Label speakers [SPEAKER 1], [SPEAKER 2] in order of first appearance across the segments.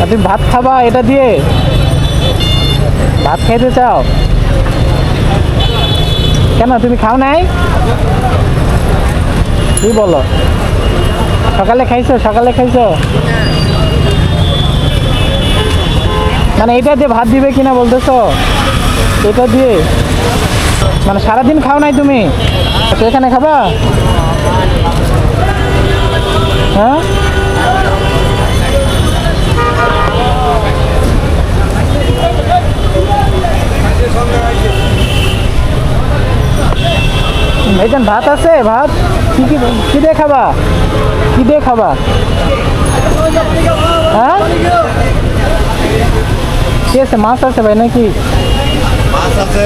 [SPEAKER 1] তুমি ভাত খাবা এটা দিয়ে? ভাত খাইতে চাও? কেন, তুমি খাও নাই? কি বলো? সকালে খাইছো সকালে খাইছো? মানে এটা দিয়ে ভাত দিবে কিনা বলতেছো? এটা দিয়ে? মানে সারাদিন খাও নাই তুমি? এখানে খাবা? হ্যাঁ? এইখান ভাত আছে? ভাত? কি কি কি দিয়ে খাবা? কি দিয়ে খাবা? হ্যাঁ? কি আছে? মাছ আছে ভাই নাকি?
[SPEAKER 2] মাছ আছে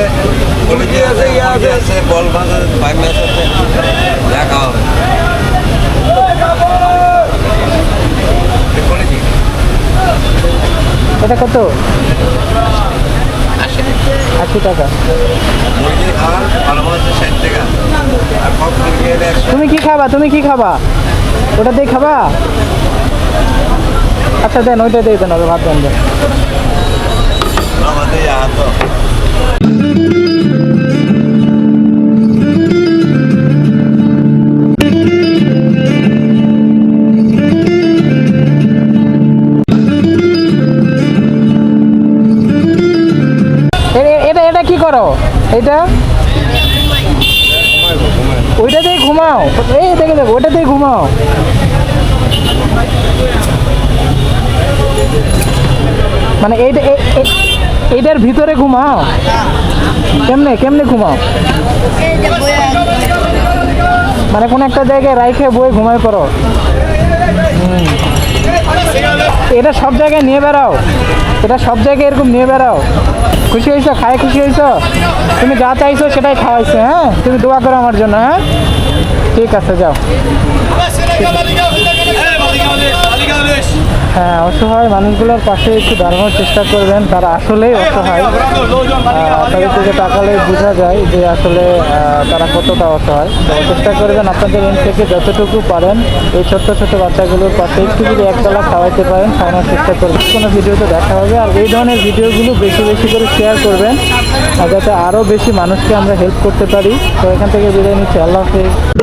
[SPEAKER 2] কলিজি আছে মুরগি আছে বল মাছ আছে পাই মাছ আছে যা খাওয়া হবে।
[SPEAKER 1] এটা কত আশি টাকা
[SPEAKER 2] মুরগি খাওয়ার ভালো মাছ ষাট টাকা আর কক মুরগি টাকা।
[SPEAKER 1] তুমি কি খাবা? তুমি কি খাবা? ওটা দিয়ে খাবা? আচ্ছা দেন ওইটা দিয়ে দেন ওটা ভাত দেন এটা ঘুমাও। এই দেখে দেখো ঘুমাও। মানে এইটা এইটার ভিতরে ঘুমাও। কেমনে কেমনে ঘুমাও? মানে কোন একটা জায়গায় রাইখে বই ঘুমায় পড়ো। এটা সব জায়গায় নিয়ে বেড়াও। এটা সব জায়গায় এরকম নিয়ে বেড়াও। খুশি হয়েছো? খায় খুশি হয়েছো? তুমি যা চাইছো সেটাই খাওয়াইছো হ্যাঁ? তুমি দোয়া করো আমার জন্য হ্যাঁ? ঠিক আছে, যাও। অসহায় মানুষগুলোর পাশে একটু দাঁড়ানোর চেষ্টা করবেন, তারা আসলেই অসহায়। তাদের দিকে তাকালে বোঝা যায় যে আসলে তারা কতটা অসহায়। তো চেষ্টা করবেন আপনাদের এন থেকে যতটুকু পারেন, এই ছোট্ট ছোট্ট বাচ্চাগুলোর পাশে একটু যদি একতলা খাওয়াইতে পারেন, খাওয়ানোর চেষ্টা করবেন। কোনো ভিডিওতে দেখা হবে, আর এই ধরনের ভিডিওগুলো বেশি বেশি করে শেয়ার করবেন যাতে আরও বেশি মানুষকে আমরা হেল্প করতে পারি। তো এখান থেকে বিদায় নিচ্ছি, আল্লাহ হাফিজ।